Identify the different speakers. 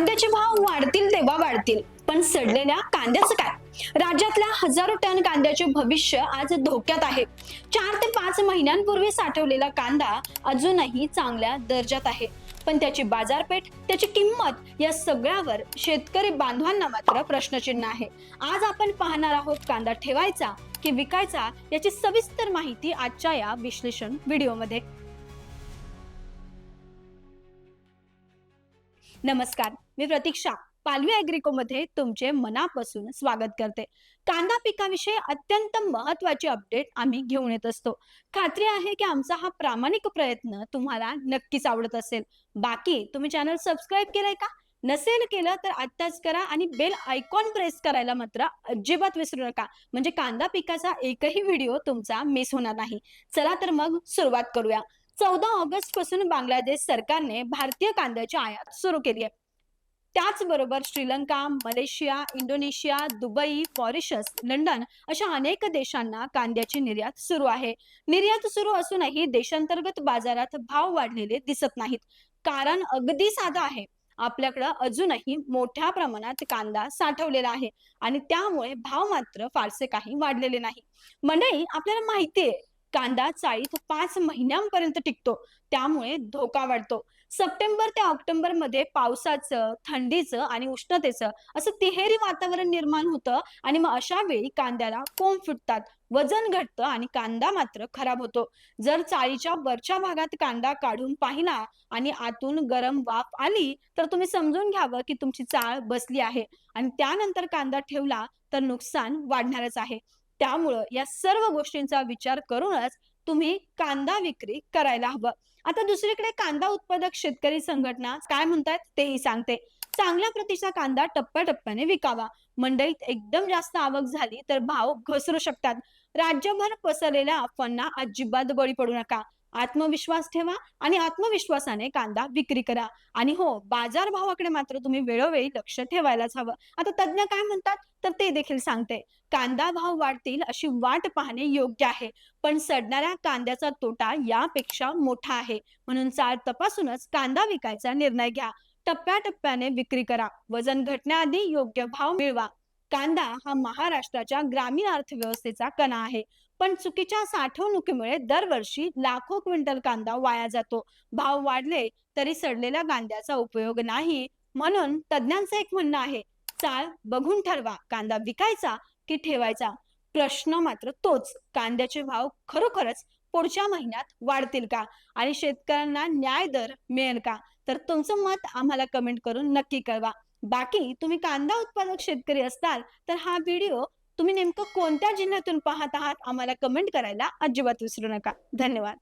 Speaker 1: कांद्याचे भाव वाढतील तेव्हा वाढतील पण सडलेल्या कांद्याचं काय? राज्यातल्या हजारो टन कांद्याचे भविष्य आज धोक्यात आहे. चार ते पाच महिन्यांपूर्वी साठवलेला कांदा अजूनही चांगल्या दर्जात आहे. पण त्याची बाजारपेठ त्याची किंमत या सगळ्यावर शेतकरी बांधवांना मात्र प्रश्नचिन्ह आहे. आज आपण पाहणार आहोत कांदा ठेवायचा की विकायचा याची सविस्तर माहिती आजच्या या विश्लेषण व्हिडिओमध्ये. नमस्कार मी प्रतीक्षा पालवी अॅग्रिको मध्ये तुमचे मनापासून स्वागत करते. कांदा पिकाविषयी अत्यंत महत्वाची अपडेट आम्ही घेऊन येत असतो. खात्री आहे की आमचा हा प्रामाणिक प्रयत्न तुम्हाला नक्कीच आवडत असेल. बाकी तुम्ही चॅनल सबस्क्राईब केलंय का? नसेल केलं तर आत्ताच करा आणि बेल आयकॉन प्रेस करायला मात्र अजिबात विसरू नका. म्हणजे कांदा पिकाचा एकही व्हिडिओ तुमचा मिस होणार नाही. चला तर मग सुरुवात करूया. चौदा ऑगस्टपासून बांगलादेश सरकारने भारतीय कांद्याची आयात सुरू केली आहे. त्याचबरोबर Sri Lanka Malaysia Indonesia Dubai Mauritius London अशा अनेक देशांना कांद्याची निर्यात सुरू आहे. निर्यात सुरू असूनही देशांतर्गत बाजारात भाव वाढलेले दिसत नाहीत. कारण अगदी साधं आहे. आपल्याकडं अजूनही मोठ्या प्रमाणात कांदा साठवलेला आहे आणि त्यामुळे भाव मात्र फारसे काही वाढलेले नाही. मंडळी आपल्याला माहिती आहे कांदा चाळीत पाच महिन्यांपर्यंत टिकतो. त्यामुळे धोका वाढतो. सप्टेंबर ते ऑक्टोबरमध्ये पावसाचं थंडीचं आणि उष्णतेचं असं तिहेरी वातावरण निर्माण होतं आणि मग अशा वेळी कांद्याला कोंब फुटतात. वजन घटतं आणि कांदा मात्र खराब होतो. जर चाळीच्या वरच्या भागात कांदा काढून पाहिला आणि आतून गरम वाफ आली तर तुम्ही समजून घ्यावं की तुमची चाळ बसली आहे आणि त्यानंतर कांदा ठेवला तर नुकसान वाढणारच आहे. त्यामुळं या सर्व गोष्टींचा विचार करूनच तुम्ही कांदा विक्री करायला हवं. आता दुसरीकडे कांदा उत्पादक शेतकरी संघटना काय म्हणतात तेही सांगते. चांगल्या प्रतीचा कांदा टप्प्याटप्प्याने विकावा. मंडईत एकदम जास्त आवक झाली तर भाव घसरू शकतात. राज्यभर पसरलेल्या अफवांना अजिबात बळी पडू नका. आत्मविश्वास ठेवा आणि आत्मविश्वासाने कांदा विक्री करा. आणि हो बाजार भावाकडे मात्र तुम्ही वेळोवेळी लक्ष ठेवायलाच हवं. आता तज्ञ काय म्हणतात? तर ते देखील सांगते. कांदा भाव वाढतील अशी वाट पाहणे योग्य आहे. पण सडणाऱ्या कांद्याचा तोटा यापेक्षा मोठा आहे. म्हणून चाल तपासूनच कांदा विकायचा निर्णय घ्या. टप्प्याटप्प्याने विक्री करा. वजन घटण्याआधी योग्य भाव मिळवा. कांदा हा महाराष्ट्राच्या ग्रामीण अर्थव्यवस्थेचा कणा आहे. पण चुकीच्या साठवणुकीमुळे दरवर्षी लाखो क्विंटल कांदा वाया जातो. भाव वाढले तरी सडलेल्या कांद्याचा उपयोग नाही. म्हणून तज्ञांचं एक म्हणणं आहे चाळ बघून ठरवा कांदा विकायचा की ठेवायचा? प्रश्न मात्र तोच कांद्याचे भाव खरोखरच पुढच्या महिन्यात वाढतील का? आणि शेतकऱ्यांना न्याय दर मिळेल का? तर तुमचं मत आम्हाला कमेंट करून नक्की कळवा. बाकी तुम्ही कांदा उत्पादक शेतकरी असताल तर हा व्हिडिओ तुम्ही नेमकं कोणत्या जिल्ह्यातून पाहत आहात? आम्हाला कमेंट करायला अजिबात विसरू नका. धन्यवाद.